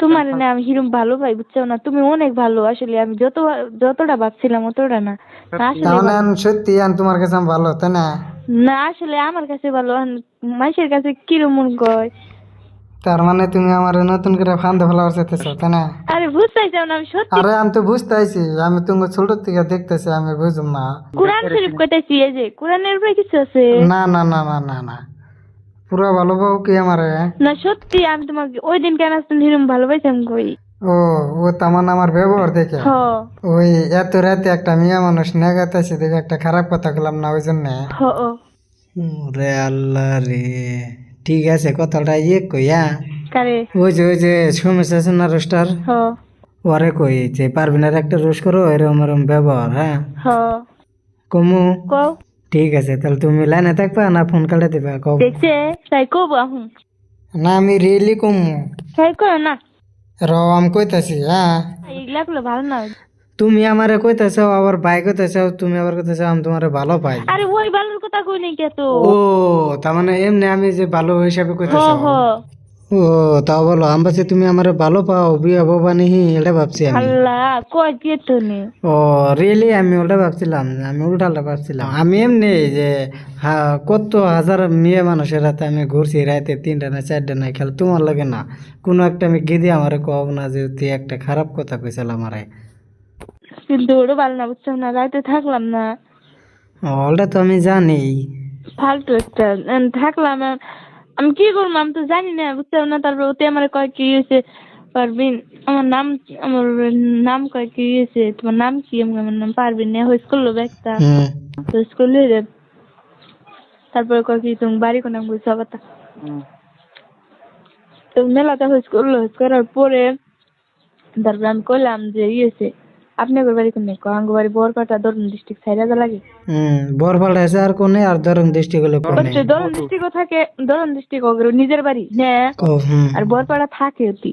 তোমার না আমি হিরম ভালো পাই বুঝছ না? তুমি অনেক ভালো আসলে আমি যত যতটা ভাবছিলাম অতটা না। না, আসলে সত্যি আন তোমার কাছে আমি ভালো তাই না? না আসলে আমার কাছে ভালো মানুষের কাছে কিরমন কয়? তার মানে তুমি আমার নতুন করে ফান্দে ফেলার চাইতেছো তাই না? আরে বুঝতেই চাও না আমি সত্যি আরে আমি তো বুঝতেছি আমি তুমি ছোট থেকে দেখতেছি আমি বুঝুম না। কোরআন শরীফ কইতেছি এই যে কোরআনের উপরে কিছু আছে? না না না না না না। পুরো ভালো পাও কি আমারে? না সত্যি আমি তোমাকে ওই দিন কেন আসতেন হিরম ভালো পাইছিলাম কই? ও ও তামান আমার ব্যবহার দেখে। ওই এত রাতে একটা মেয়ে মানুষ নেগাতাছে দেখে একটা খারাপ কথা বললাম না ওই জন্য রে আল্লাহ রে। ঠিক আছে কথাটা ইয়ে কইয়া কারে? ওই যে ওই যে সুমেশ আছে না রোস্টার। ওরে কই যে পারবি না একটা রোজ করো এরকম এরকম ব্যবহার হ্যাঁ? কমু। কও। ঠিক আছে তাহলে তুমি লাইনে থাকবা না ফোন কাটে দিবা কব দেখছে তাই কব আহুন না আমি রিয়েলি কমু। তাই করো না। র আমি কইতাছি হ্যাঁ। এগুলা করলে ভালো না। তুমি আমারে কইতেছ আবার ভাই কইতেছ তুমি আবার কইতেছ আমি তোমারে ভালো পাই। আরে ওই ভালোর কথা কই নাই কে তো? ও তার মানে এমনি আমি যে ভালো হিসাবে কইতেছ ও তাও বলো আমি ভাবছি তুমি আমারে ভালো পাও বিয়া বাবা নিহি এটা ভাবছি আমি আল্লাহ কয় কে তো ও রিয়েলি আমি ওটা ভাবছিলাম আমি উল্টাটা ভাবছিলাম। আমি এমনি যে কত হাজার মেয়ে মানুষের আমি ঘুরছি রাতে তিনটা না চারটা না খেল তোমার লাগে না। কোনো একটা আমি গেদি আমার কব না যে তুই একটা খারাপ কথা কইছিল আমারে। কিন্তু ওটা ভালো না বুঝছ না রাতে থাকলাম না। ওটা তো আমি জানি। ফালতু একটা উম, থাকলাম আম- আমি কি করব? আমি তো জানি না বুঝছ না। তারপর ওতে আমার কয় কি হয়েছে? পারবিন? আমার নাম আমার নাম কয় কি হয়েছে? তোমার নাম কি? আমি আমার নাম পারবিন না। হয়ে। স্কুল ব্যাগটা হুম তো তারপরে কয় কি তুমি বাড়ি কোন আমি বুঝছ কথা তো মেলাতে হয়ে স্কুল করার পরে তারপরে আমি কইলাম যে ইয়েছে আপনি বাড়ি কোন আঙ্গ বাড়ি বরপাটা ধরুন ডিস্ট্রিক্ট সাইডে লাগে? হুম বরপাটা আছে আর কোনে আর ধরুন ডিস্ট্রিক্টগুলো কোনে? হচ্ছে দরন ডিস্ট্রিক্টও থাকে দরন ডিস্ট্রিক্ট নিজের বাড়ি হ্যাঁ? আর বরপাটা থাকে অতি।